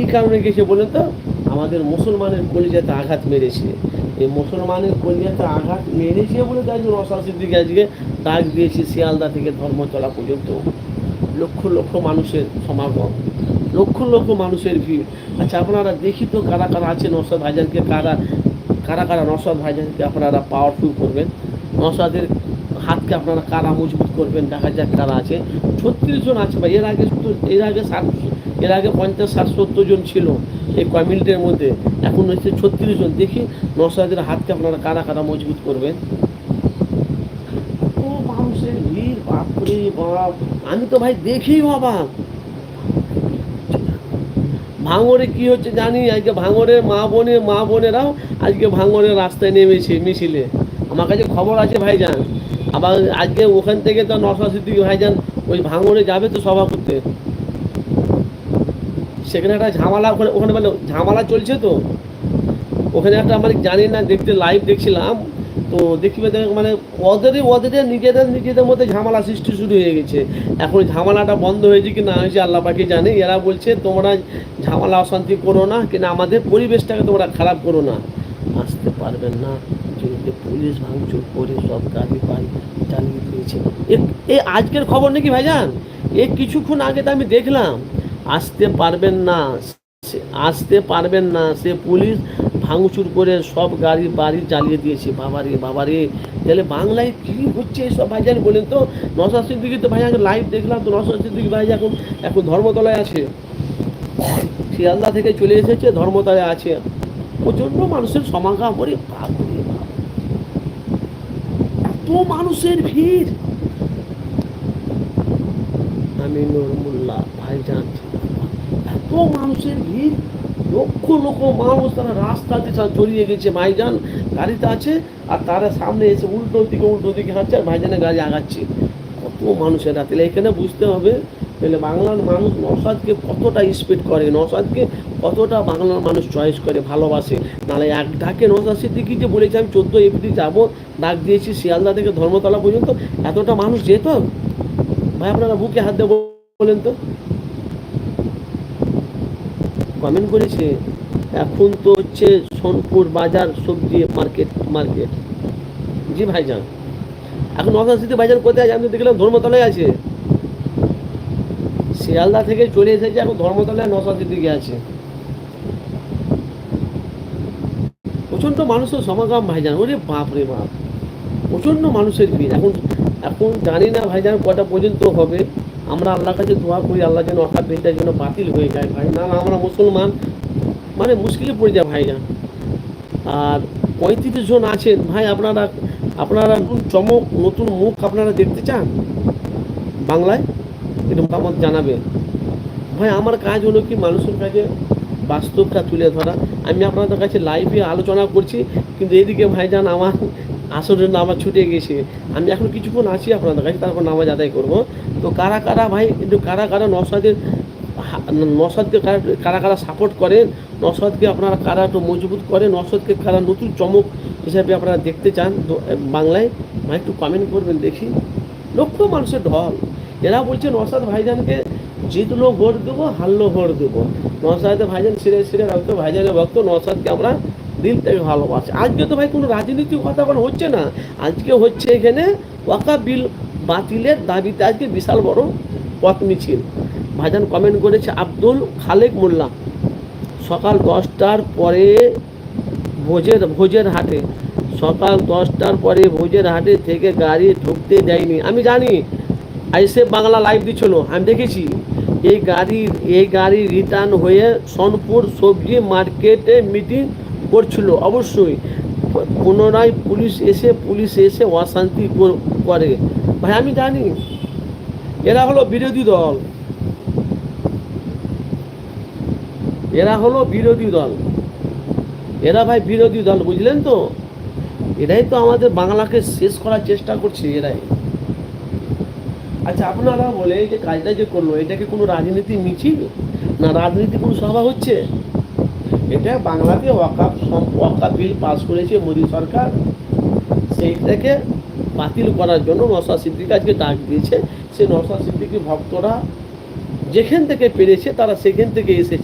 কি কারণে গেছে বলেন তো? আমাদের মুসলমানের কলিজাতে আঘাত মেরেছে। এই মুসলমানের কলিজাতে আঘাত মেরেছে বলে তাই জন্য নসাদ সিদ্দিকি আজকে ডাক দিয়েছি শিয়ালদা থেকে ধর্মতলা পর্যন্ত। লক্ষ লক্ষ মানুষের সমাগম, লক্ষ লক্ষ মানুষের ভিড়। আচ্ছা আপনারা দেখি তো কারা কারা আছে নসাদ ভাইজানকে কারা কারা কারা নসাদ ভাইজানকে আপনারা পাওয়ারফুল করবেন? নসাদের হাতকে আপনারা কারা মজবুত করবেন? দেখা যাক কারা আছে। ছত্রিশ জন আছে ভাই, এর আগে এর আগে ষাট এর আগে পঞ্চাশ, ষাট, সত্তর জন ছিল এই কয় মিনিটের মধ্যে। এখন হচ্ছে ছত্রিশ জন। দেখি নসাদের হাতকে আপনারা কারা কারা মজবুত করবেন? আমি তো ভাই দেখি অবাক ভাঙরে কি হচ্ছে জানি? আজকে ভাঙরের মা বোনে, মা বোনেরাও আজকে ভাঙরের রাস্তায় নেমেছে মিছিলে। আমার কাছে খবর আছে ভাইজান। আবার আজকে ওখান থেকে তো নশা সিদ্দিক ভাইজান ওই ভাঙরে যাবে তো সভা করতে সেখানে একটা ঝামেলা, ওখানে ওখানে মানে ঝামেলা চলছে তো। ওখানে একটা আমার জানি না, দেখতে লাইভ দেখছিলাম। তো দেখি মানে ওদেরই ওদের নিজেদের নিজেদের মধ্যে ঝামেলা সৃষ্টি শুরু হয়ে গেছে। এখন ঝামেলাটা বন্ধ হয়েছে কি না হয়েছে আল্লাহ পাখি জানে। এরা বলছে, তোমরা ঝামেলা অশান্তি করো না, কিনা আমাদের পরিবেশটাকে তোমরা খারাপ করো না। আসতে পারবেন না। যদি পুলিশ ভাঙচুর করে সব গাড়ি পাই চালিয়ে দিয়েছে। এ আজকের খবর নাকি ভাইজান? এ কিছুক্ষণ আগে তো আমি দেখলাম। আসতে পারবেন না আসতে পারবেন না। সে পুলিশ ভাঙচুর করে সব গাড়ি, বাড়ি জ্বালিয়ে দিয়েছে। বাবারে বাবারে। তাহলে বাংলায় কি হচ্ছে সব ভাইজান বলেন তো? নশা সিদ্দিকি তো ভাই আগে লাইভ দেখলাম তো নশা সিদ্দিকি ভাই এখন এখন ধর্মতলায় আছে। শিয়ালদা থেকে চলে এসেছে, ধর্মতলায় আছে। প্রচণ্ড মানুষের সমাগম করে এত মানুষের ভিড়। আমি নুরমুল্লাহ, ভাইজান। এত মানুষের ভিড়, লক্ষ লক্ষ মানুষ তারা রাস্তাতে জড়িয়ে গেছে ভাইজান গাড়িতে আছে, আর তারা সামনে এসে উল্টো দিকে উল্টো দিকে হাঁটছে আর ভাইজানের গাড়ি আগাচ্ছে। কত মানুষের তাহলে এখানে বুঝতে হবে, তাহলে বাংলার মানুষ নসাদকে কতটা স্পিড করে নসাদকে কতটা বাংলার মানুষ চয়েস করে, ভালোবাসে। নাহলে এক ডাকে নসাদ সিদ্দিকি যে বলেছে, আমি চোদ্দ এপ্রিল যাব, ডাক দিয়েছি শিয়ালদা থেকে ধর্মতলা পর্যন্ত। এতটা মানুষ যেত? ভাই, আপনারা বুকে হাত দিয়ে বলেন তো। কমেন্ট করেছে, এখন তো হচ্ছে সোনপুর বাজার সবজি মার্কেট মার্কেট জি ভাইজান। এখন নখাশিতে বাজার কোথায় আছে? আমি তো দেখলাম ধর্মতলায় আছে। শিয়ালদা থেকে চলে এসেছে, এখন ধর্মতলায় নশাশির দিকে আছে। প্রচণ্ড মানুষের সমাগম ভাইজান, ওরে বাপ রে বাপ। প্রচণ্ড মানুষের ভিড়। এখন এখন জানি না ভাইজান কটা পর্যন্ত হবে। আমরা আল্লাহর কাছে দোয়া করি, আল্লাহ যেন অকাত দিনটা যেন বাতিল হয়ে যায় ভাই। না আমরা মুসলমান মানে মুশকিলে পড়ে যায় ভাইজান আর পঁয়ত্রিশ জন আছেন, ভাই আপনারা আপনারা নতুন চমক, নতুন মুখ আপনারা দেখতে চান? বাংলায়? একটু মতামত জানাবে। ভাই, আমার কাজ হলো কি, মানুষের কাছে বাস্তবটা তুলে ধরা। আমি আপনাদের কাছে লাইভে আলোচনা করছি, কিন্তু এদিকে ভাইজান আমার আসরের নামাজ ছুটে গেছে। আমি এখন কিছুক্ষণ আছি আপনাদের কাছে, তারপর নামাজ আদায় করব। তো কারা কারা ভাই, কিন্তু কারা কারা নসাদের নসাদকে কারা কারা কারা সাপোর্ট করেন নসাদকে আপনারা কারা একটু মজবুত করেন নসাদকে কারা নতুন চমক হিসাবে আপনারা দেখতে চান বাংলায়, ভাই একটু কমেন্ট করবেন দেখি। লক্ষ মানুষের ঢল। এরা বলছে নসাদ ভাইজানকে জিতলো ভোট দেবো, হারলো ভোট দেবো। নসাদে ভাইজান সিরে সিরে রাখতো ভাইজানের ভক্ত নসাদকে আমরা দিল থেকে ভালোবাসি। আজকে তো ভাই কোনো রাজনীতির কথা কোনো হচ্ছে না। আজকে হচ্ছে এখানে ওয়াকা বিল বাতিলের দাবিতে আজকে বিশাল বড় পথ মিছিল। ভাইজান কমেন্ট করেছে আব্দুল খালেক মোল্লা। সকাল দশটার পরে ভোজের ভোজের হাটে। সকাল দশটার পরে ভোজের হাটে থেকে গাড়ি ঢুকতে দেয়নি। আমি জানি আইসে বাংলা লাইভ দিচ্ছিল, আমি দেখেছি। এই গাড়ি এই গাড়ি রিটার্ন হয়ে সোনপুর সবজি মার্কেটে মিটিং করছিল, অবশ্যই। পুনরায় পুলিশ এসে পুলিশ এসে অশান্তি করে ভাই, আমি জানি। এরা হলো বিরোধী দল। এরা হলো বিরোধী দল। এরা ভাই বিরোধী দল, বুঝলেন তো? এরাই তো আমাদের বাংলাকে শেষ করার চেষ্টা করছে, এরাই। আচ্ছা আপনারা বলে এই যে কাজটা যে করল, এটা কি কোনো রাজনীতি মিছিল? না, রাজনীতি কোনো সভা হচ্ছে? এটা বাংলাতে ওয়াকাপ ওয়াকাপ বিল পাস করেছে মোদী সরকার। সেইটাকে বাতিল করার জন্য নসা সিদ্দিকি আজকে ডাক দিয়েছে। সে নসা সিদ্দিকি ভক্তরা যেখান থেকে পেরেছে তারা সেখান থেকে এসেছে।